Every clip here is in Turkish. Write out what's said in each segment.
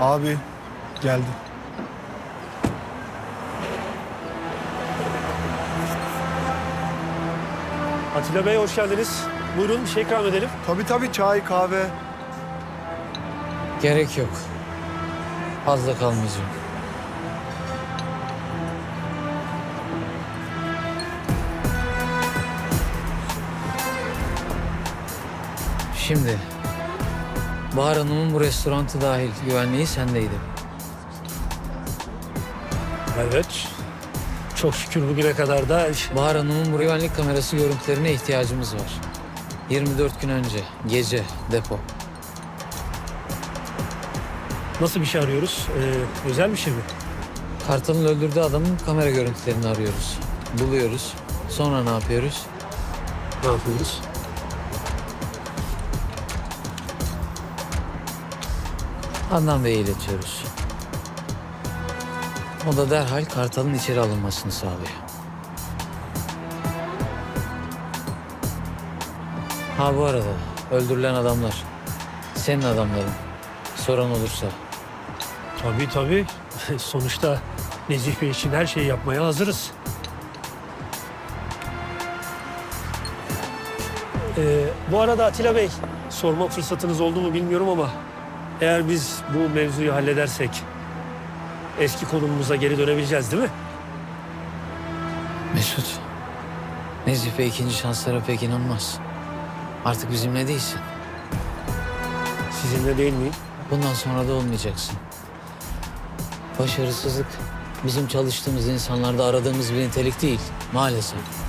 Abi geldi. Atilla Bey hoş geldiniz. Buyurun bir şey ikram edelim. Tabii tabii çay, kahve. Gerek yok. Fazla kalmayacağım. Şimdi Bahar Hanım'ın bu restorantı dahil güvenliği sendeydi. Evet. Çok şükür bugüne kadar da Bahar Hanım'ın bu güvenlik kamerası görüntülerine ihtiyacımız var. 24 gün önce gece depo. nasıl bir şey arıyoruz? Ee, özel bir şey mi? Kartal'ın öldürdüğü adamın kamera görüntülerini arıyoruz. Buluyoruz. Sonra ne yapıyoruz? Ne yapıyoruz? Adnan Bey'e iletiyoruz. O da derhal Kartal'ın içeri alınmasını sağlıyor. Ha bu arada öldürülen adamlar senin adamların. Soran olursa Tabii tabii. Sonuçta Nezih Bey için her şeyi yapmaya hazırız. Ee, bu arada Atilla Bey, sorma fırsatınız oldu mu bilmiyorum ama eğer biz bu mevzuyu halledersek eski konumumuza geri dönebileceğiz değil mi? Mesut. Nezih Bey ikinci şanslara pek inanmaz. Artık bizimle değilsin. Sizinle değil miyim? Bundan sonra da olmayacaksın. Başarısızlık bizim çalıştığımız insanlarda aradığımız bir nitelik değil maalesef.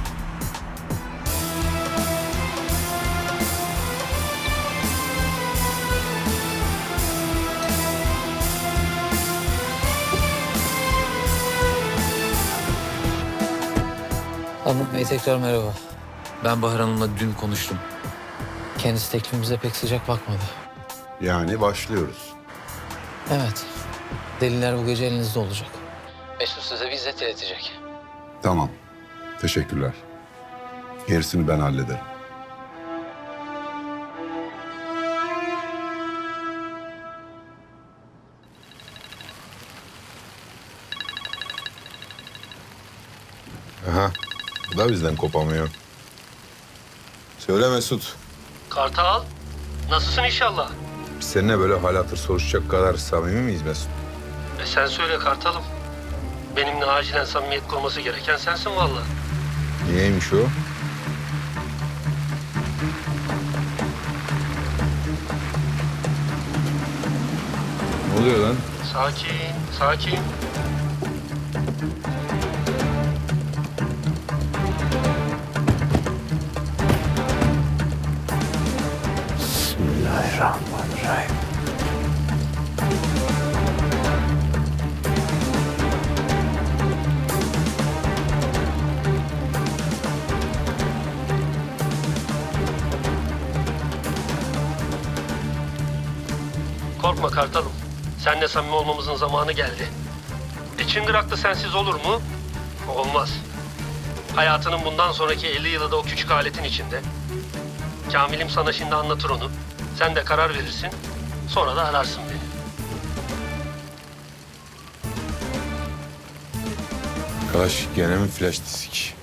Hanım Bey tekrar merhaba. Ben Bahar Hanım'la dün konuştum. Kendisi teklifimize pek sıcak bakmadı. Yani başlıyoruz. Evet. Deliller bu gece elinizde olacak. Mesut size bizzat iletecek. Tamam. Teşekkürler. Gerisini ben hallederim. Bu da bizden kopamıyor. Söyle Mesut. Kartal, nasılsın inşallah? Biz seninle böyle hal hatır soruşacak kadar samimi miyiz Mesut? E sen söyle Kartalım. Benimle acilen samimiyet kurması gereken sensin vallahi. Niyeymiş o? Ne oluyor lan? Sakin, sakin. Korkma Kartalım. Seninle samimi olmamızın zamanı geldi. E Çıngırak'ta sensiz olur mu? Olmaz. Hayatının bundan sonraki 50 yılı da o küçük aletin içinde. Kamil'im sana şimdi anlatır onu. Sen de karar verirsin. Sonra da ararsın beni. Arkadaş gene mi flash disk?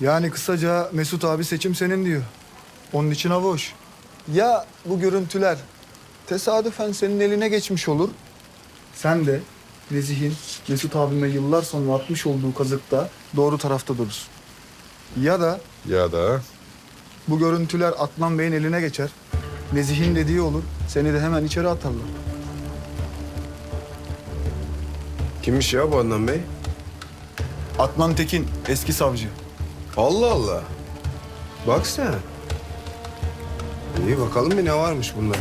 Yani kısaca Mesut abi seçim senin diyor. Onun için hoş. Ya bu görüntüler tesadüfen senin eline geçmiş olur. Sen de Nezih'in Mesut abime yıllar sonra atmış olduğu kazıkta doğru tarafta durursun. Ya da Ya da bu görüntüler Adnan Bey'in eline geçer. Nezih'in dediği olur. Seni de hemen içeri atarlar. Kimmiş ya bu Adnan Bey? Adnan Tekin eski savcı. Allah Allah. Bak sen. İyi bakalım bir ne varmış bunda.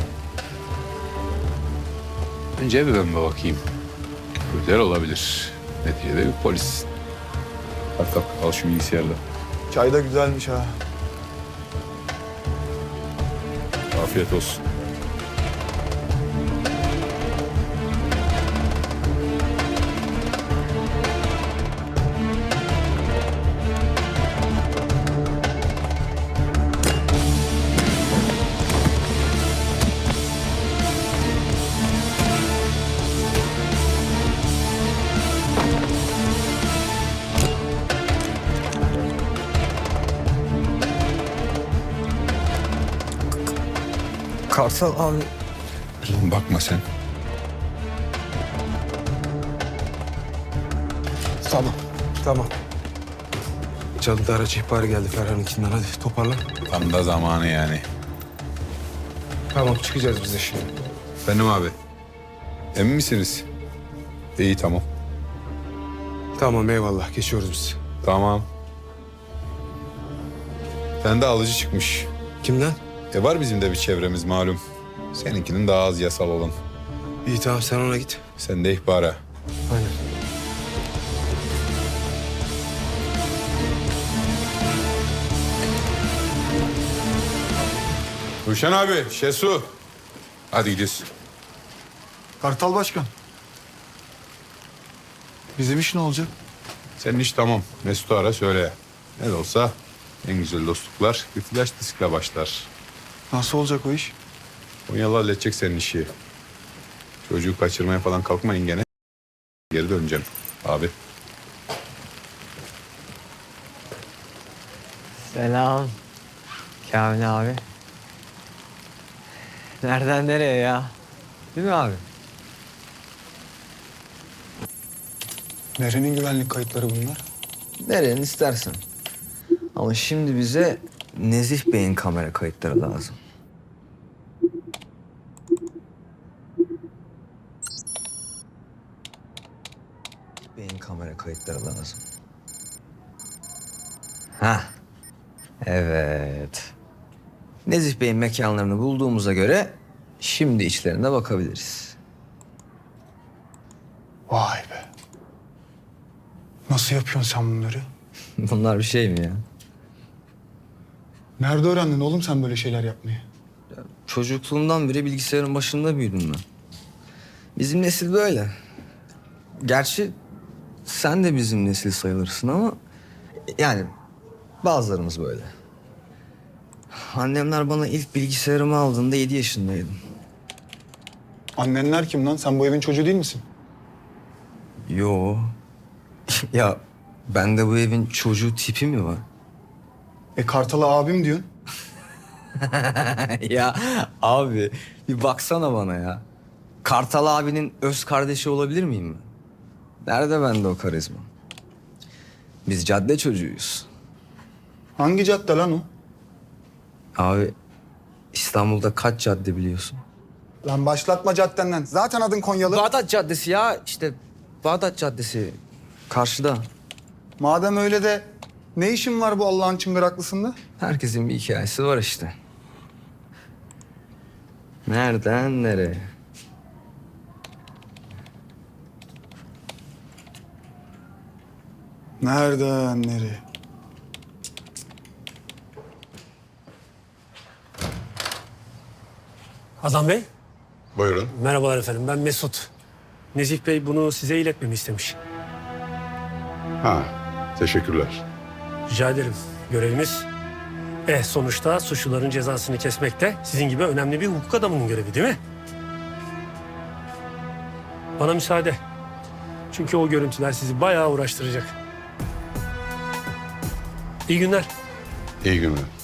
Önce bir ben bir bakayım. Güzel olabilir. Neticede bir polis. Kalk kalk al şu bilgisayarda. Çay da güzelmiş ha. Afiyet olsun. Kartal abi. Oğlum bakma sen. Tamam. Tamam. Cadıda araç ihbarı geldi Ferhan'ınkinden. Hadi toparlan. Tam da zamanı yani. Tamam çıkacağız biz de şimdi. Benim abi. Emin misiniz? İyi tamam. Tamam eyvallah geçiyoruz biz. Tamam. Sen de alıcı çıkmış. Kimden? E var bizim de bir çevremiz malum. Seninkinin daha az yasal olan. İyi tamam sen ona git. Sen de ihbara. Aynen. Ruşen abi, Şesu. Hadi gidiyoruz. Kartal Başkan. Bizim iş ne olacak? Senin iş tamam. Mesut'u ara söyle. Ne de olsa en güzel dostluklar bir flash diskle başlar. Nasıl olacak o iş? Konyalı halledecek senin işi. Çocuğu kaçırmaya falan kalkmayın gene. Geri döneceğim abi. Selam. Kamil abi. Nereden nereye ya? Değil mi abi? Nerenin güvenlik kayıtları bunlar? Nereden istersen. Ama şimdi bize Nezih Bey'in kamera kayıtları lazım. Bey'in kamera kayıtları lazım. Ha. Evet. Nezih Bey'in mekanlarını bulduğumuza göre şimdi içlerine bakabiliriz. Vay be. Nasıl yapıyorsun sen bunları? Bunlar bir şey mi ya? Nerede öğrendin oğlum sen böyle şeyler yapmayı? Çocukluğumdan beri bilgisayarın başında büyüdüm ben. Bizim nesil böyle. Gerçi sen de bizim nesil sayılırsın ama yani bazılarımız böyle. Annemler bana ilk bilgisayarımı aldığında 7 yaşındaydım. Annenler kim lan? Sen bu evin çocuğu değil misin? Yo. ya bende bu evin çocuğu tipi mi var? E Kartal'a abim diyorsun. ya abi bir baksana bana ya. Kartal abinin öz kardeşi olabilir miyim ben? Nerede bende o karizma? Biz cadde çocuğuyuz. Hangi cadde lan o? Abi İstanbul'da kaç cadde biliyorsun? Lan başlatma caddenden. Zaten adın Konyalı. Bağdat Caddesi ya işte Bağdat Caddesi karşıda. Madem öyle de ne işin var bu Allah'ın çıngıraklısında? Herkesin bir hikayesi var işte. Nereden nereye? Nereden nereye? Adam Bey, Buyurun. merhabalar efendim. Ben Mesut. Nezih Bey bunu size iletmemi istemiş. Ha, teşekkürler. Rica ederim. Görevimiz eh sonuçta suçluların cezasını kesmek de sizin gibi önemli bir hukuk adamının görevi değil mi? Bana müsaade. Çünkü o görüntüler sizi bayağı uğraştıracak. İyi günler. İyi günler.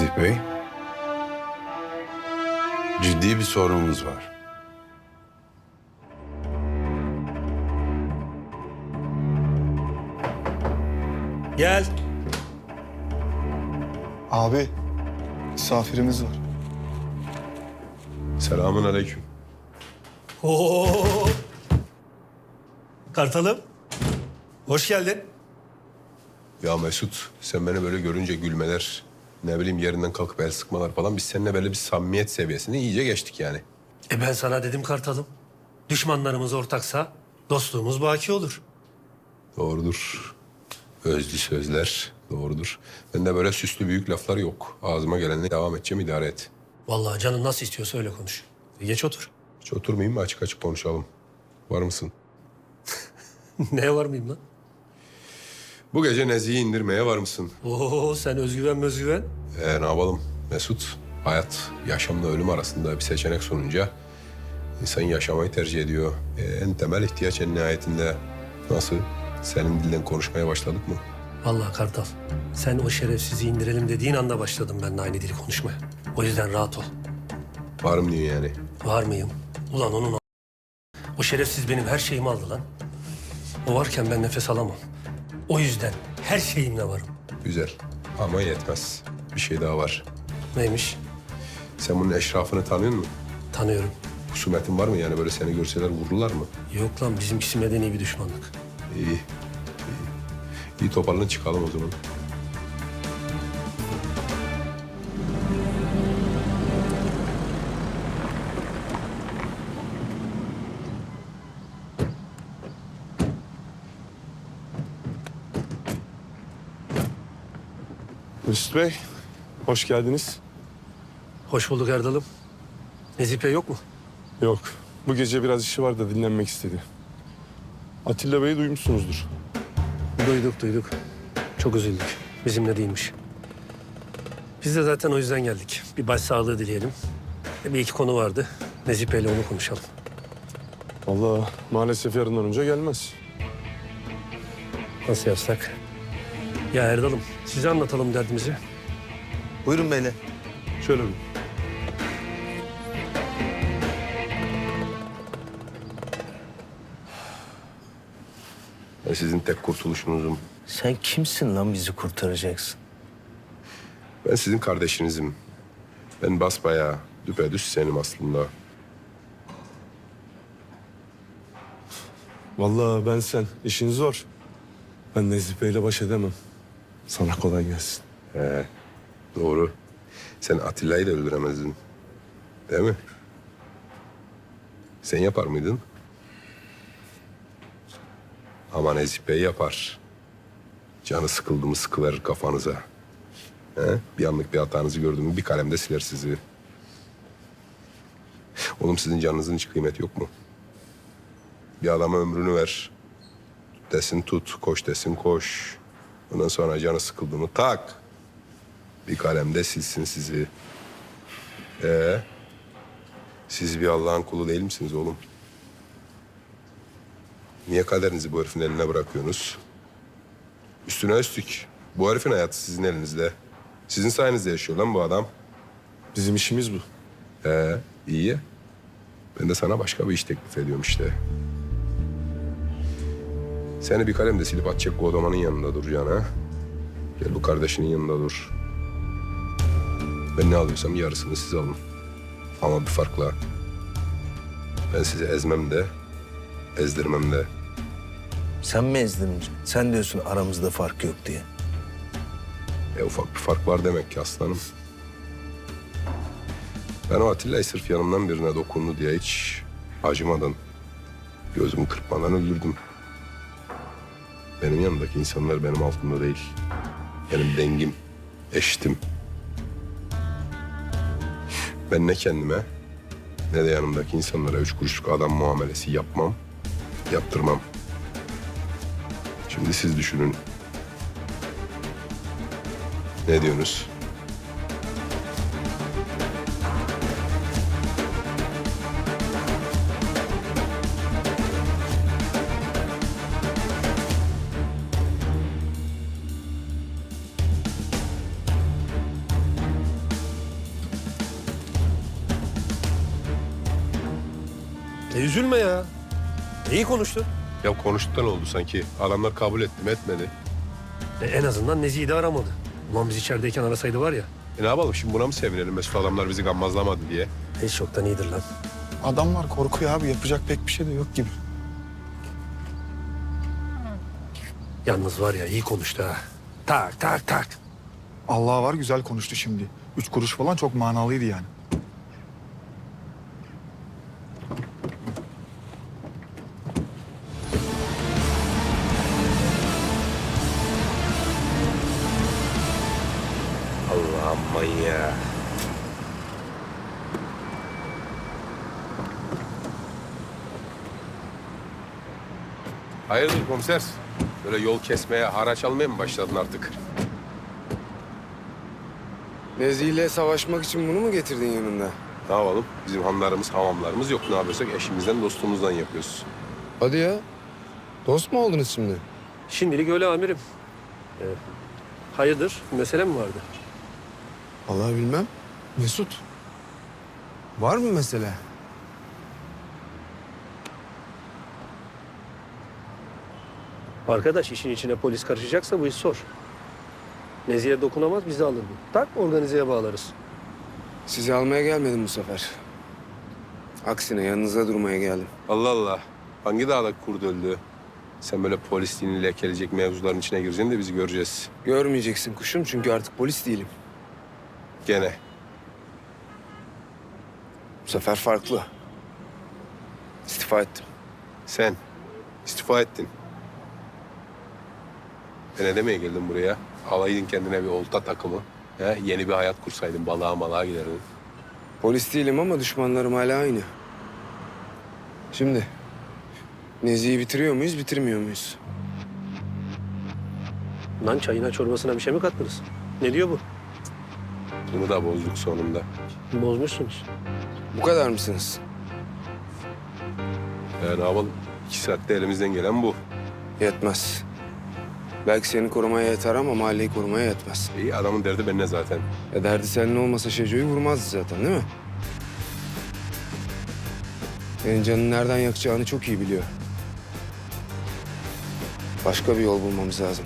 Nezih Bey. Ciddi bir sorunumuz var. Gel. Abi misafirimiz var. Selamun aleyküm. Oo. Kartalım. Hoş geldin. Ya Mesut sen beni böyle görünce gülmeler, ne bileyim yerinden kalkıp el sıkmalar falan biz seninle böyle bir samimiyet seviyesini iyice geçtik yani. E ben sana dedim Kartalım. Düşmanlarımız ortaksa dostluğumuz baki olur. Doğrudur. Özlü sözler doğrudur. Bende böyle süslü büyük laflar yok. Ağzıma gelenle devam edeceğim idare et. Vallahi canın nasıl istiyorsa öyle konuş. E geç otur. Hiç oturmayayım mı açık açık konuşalım. Var mısın? Neye var mıyım lan? Bu gece Nezih'i indirmeye var mısın? Oo sen özgüven özgüven. Ee, ne yapalım Mesut? Hayat, yaşamla ölüm arasında bir seçenek sununca insan yaşamayı tercih ediyor. Ee, en temel ihtiyaç en nihayetinde nasıl? Senin dilden konuşmaya başladık mı? Vallahi Kartal, sen o şerefsizi indirelim dediğin anda başladım ben de aynı dili konuşmaya. O yüzden rahat ol. Varım diyor yani. Var mıyım? Ulan onun a- O şerefsiz benim her şeyimi aldı lan. O varken ben nefes alamam. O yüzden her şeyimle varım. Güzel ama yetmez. Bir şey daha var. Neymiş? Sen bunun eşrafını tanıyor musun? Tanıyorum. Husumetin var mı yani böyle seni görseler vururlar mı? Yok lan bizimkisi medeni bir düşmanlık. İyi. iyi. İyi toparlanın çıkalım o zaman. Mesut Bey, hoş geldiniz. Hoş bulduk Erdal'ım. Nezipe yok mu? Yok, bu gece biraz işi var da dinlenmek istedi. Atilla Bey'i duymuşsunuzdur. Duyduk duyduk. Çok üzüldük. Bizimle değilmiş. Biz de zaten o yüzden geldik. Bir başsağlığı dileyelim. Bir iki konu vardı. Nezipe ile onu konuşalım. Vallahi maalesef yarından önce gelmez. Nasıl yapsak? Ya Erdal'ım size anlatalım derdimizi. Buyurun beyler. Şöyle bir. Ben sizin tek kurtuluşunuzum. Sen kimsin lan bizi kurtaracaksın? Ben sizin kardeşinizim. Ben basbayağı düpedüz senim aslında. Vallahi ben sen, işin zor. Ben Nezih Bey'le baş edemem. Sana kolay gelsin. He, doğru. Sen Atilla'yı da öldüremezdin. Değil mi? Sen yapar mıydın? Ama Nezih Bey yapar. Canı sıkıldı mı sıkıverir kafanıza. He? Bir anlık bir hatanızı gördü mü bir kalemde siler sizi. Oğlum sizin canınızın hiç kıymeti yok mu? Bir adama ömrünü ver. Desin tut, koş desin koş. Ondan sonra canı sıkıldı mı tak. Bir kalemde silsin sizi. Ee, siz bir Allah'ın kulu değil misiniz oğlum? Niye kaderinizi bu herifin eline bırakıyorsunuz? Üstüne üstlük. Bu herifin hayatı sizin elinizde. Sizin sayenizde yaşıyor lan bu adam. Bizim işimiz bu. Ee, iyi. Ben de sana başka bir iş teklif ediyorum işte. Seni bir kalemde silip atacak bu adamın yanında duracaksın ha. Gel bu kardeşinin yanında dur. Ben ne alıyorsam yarısını siz alın. Ama bir farkla. Ben sizi ezmem de, ezdirmem de. Sen mi ezdin? Sen diyorsun aramızda fark yok diye. E ufak bir fark var demek ki aslanım. Ben o Atilla'yı sırf yanımdan birine dokundu diye hiç acımadan, gözümü kırpmadan öldürdüm. Benim yanımdaki insanlar benim altımda değil. Benim dengim, eşitim. Ben ne kendime ne de yanımdaki insanlara üç kuruşluk adam muamelesi yapmam, yaptırmam. Şimdi siz düşünün. Ne diyorsunuz? Konuştun. Ya konuştuktan oldu sanki. Adamlar kabul etti mi etmedi. E, en azından Nezih'i de aramadı. Ulan biz içerideyken arasaydı var ya. E ne yapalım şimdi buna mı sevinelim Mesut adamlar bizi gammazlamadı diye? Hiç çoktan iyidir lan. Adamlar korkuyor abi. Yapacak pek bir şey de yok gibi. Yalnız var ya iyi konuştu ha. Tak tak tak. Allah var güzel konuştu şimdi. Üç kuruş falan çok manalıydı yani. Komiser? Böyle yol kesmeye, haraç almaya mı başladın artık? Nezih ile savaşmak için bunu mu getirdin yanında? Ne yapalım? Bizim hanlarımız, hamamlarımız yok. Ne yapıyorsak eşimizden, dostumuzdan yapıyoruz. Hadi ya. Dost mu oldunuz şimdi? Şimdilik öyle amirim. Ee, hayırdır? Mesele mi vardı? Vallahi bilmem. Mesut. Var mı mesele? Arkadaş işin içine polis karışacaksa bu iş zor. Nezih'e dokunamaz bizi alır bu. Tak organizeye bağlarız. Sizi almaya gelmedim bu sefer. Aksine yanınızda durmaya geldim. Allah Allah. Hangi dağda kurd öldü? Sen böyle polisliğini lekeleyecek mevzuların içine gireceksin de bizi göreceğiz. Görmeyeceksin kuşum çünkü artık polis değilim. Gene. Bu sefer farklı. İstifa ettim. Sen istifa ettin. E ne demeye geldin buraya? Alaydın kendine bir olta takımı. He? Yeni bir hayat kursaydın, balığa malığa giderdin. Polis değilim ama düşmanlarım hala aynı. Şimdi Nezih'i bitiriyor muyuz, bitirmiyor muyuz? Lan çayına çorbasına bir şey mi kattınız? Ne diyor bu? Bunu da bozduk sonunda. Bozmuşsunuz. Bu kadar mısınız? E ne yapalım? İki saatte elimizden gelen bu. Yetmez. Belki seni korumaya yeter ama mahalleyi korumaya yetmez. İyi adamın derdi benimle zaten. E derdi senin olmasa Şeco'yu vurmazdı zaten değil mi? Senin canını nereden yakacağını çok iyi biliyor. Başka bir yol bulmamız lazım.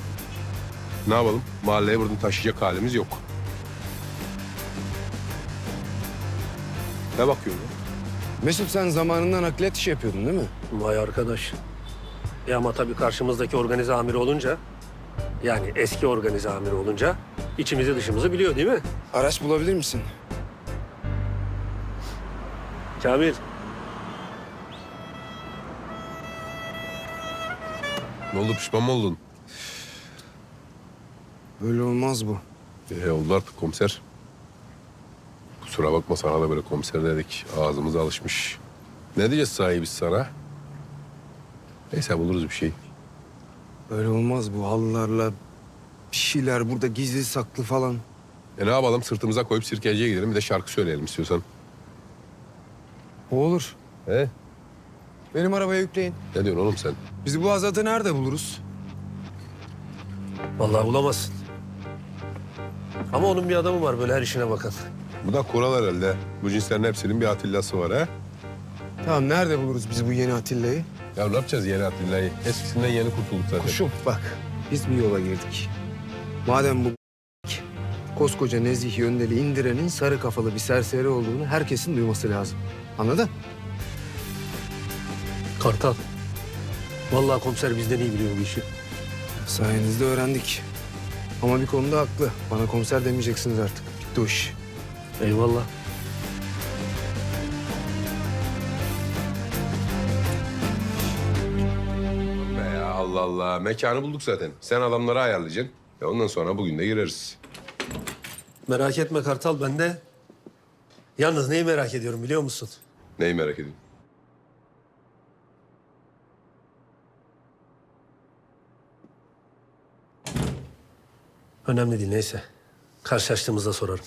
Ne yapalım? Mahalleye buradan taşıyacak halimiz yok. Ne bakıyorsun? lan? Mesut sen zamanında nakliye işi yapıyordun değil mi? Vay arkadaş. E ama tabii karşımızdaki organize amiri olunca... Yani eski organize amiri olunca... içimizi dışımızı biliyor değil mi? Araç bulabilir misin? Kamil. Ne oldu pişman mı oldun? Böyle olmaz bu. E, oldu artık komiser. Kusura bakma sana da böyle komiser dedik. Ağzımız alışmış. Ne diyeceğiz sahibiz sana? Neyse buluruz bir şey. Böyle olmaz bu halılarla bir şeyler burada gizli saklı falan. E ne yapalım sırtımıza koyup sirkeciye gidelim bir de şarkı söyleyelim istiyorsan. O olur. He? Benim arabaya yükleyin. Ne diyorsun oğlum sen? Bizi bu azatı nerede buluruz? Vallahi bulamazsın. Ama onun bir adamı var böyle her işine bakan. Bu da kural herhalde. Bu cinslerin hepsinin bir Atilla'sı var ha. Tamam nerede buluruz biz bu yeni Atilla'yı? Ya ne yapacağız yeni Atilla'yı? Eskisinden yeni kurtulduk zaten. Kuşum bak biz bir yola girdik. Madem bu koskoca Nezih Yöndel'i indirenin sarı kafalı bir serseri olduğunu herkesin duyması lazım. Anladın? Kartal. Vallahi komiser bizden iyi biliyor bu işi. Sayenizde öğrendik. Ama bir konuda haklı. Bana komiser demeyeceksiniz artık. Bitti o iş. Eyvallah. Allah. Mekanı bulduk zaten. Sen adamları ayarlayacaksın. Ya ondan sonra bugün de gireriz. Merak etme Kartal ben de. Yalnız neyi merak ediyorum biliyor musun? Neyi merak ediyorsun? Önemli değil neyse. Karşılaştığımızda sorarım.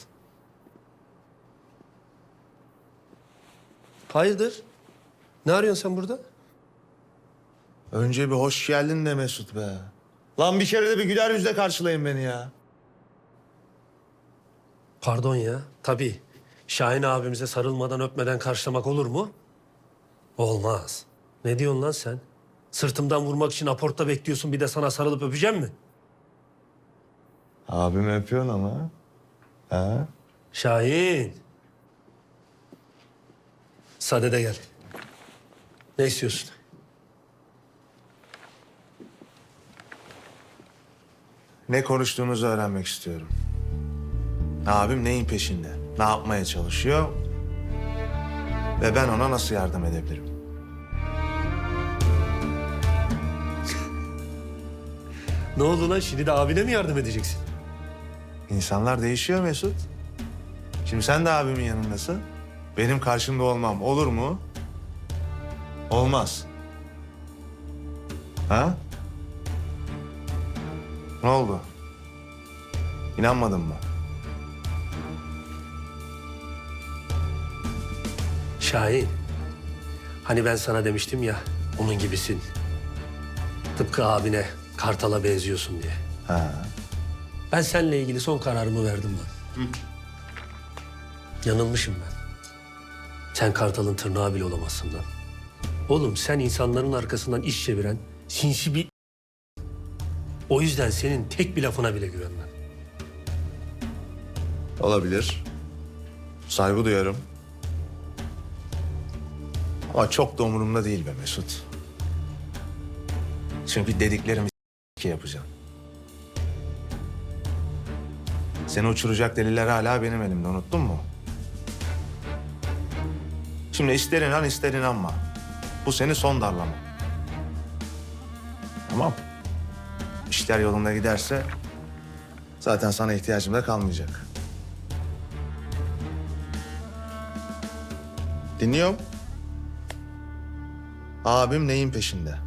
Hayırdır? Ne arıyorsun sen burada? Önce bir hoş geldin de Mesut be. Lan bir kere de bir güler yüzle karşılayın beni ya. Pardon ya. Tabii. Şahin abimize sarılmadan öpmeden karşılamak olur mu? Olmaz. Ne diyorsun lan sen? Sırtımdan vurmak için aportta bekliyorsun bir de sana sarılıp öpeceğim mi? Abim öpüyorsun ama. Ha? Şahin. Sade de gel. Ne istiyorsun? Ne konuştuğunuzu öğrenmek istiyorum. Abim neyin peşinde? Ne yapmaya çalışıyor? Ve ben ona nasıl yardım edebilirim? Ne oldu lan? Şimdi de abine mi yardım edeceksin? İnsanlar değişiyor Mesut. Şimdi sen de abimin yanındasın. Benim karşımda olmam olur mu? Olmaz. Ha? Ne oldu? İnanmadın mı? Şahin. Hani ben sana demiştim ya, onun gibisin. Tıpkı abine, Kartal'a benziyorsun diye. Ha. Ben seninle ilgili son kararımı verdim ben. Yanılmışım ben. Sen Kartal'ın tırnağı bile olamazsın lan. Oğlum sen insanların arkasından iş çeviren sinsi bir... O yüzden senin tek bir lafına bile güvenmem. Olabilir. Saygı duyarım. Ama çok da umurumda değil be Mesut. Çünkü dediklerimi ki yapacağım. Seni uçuracak deliller hala benim elimde unuttun mu? Şimdi ister inan ister inanma. Bu seni son darlama. Tamam. İşler yolunda giderse zaten sana ihtiyacım da kalmayacak. Dinliyorum. Abim neyin peşinde?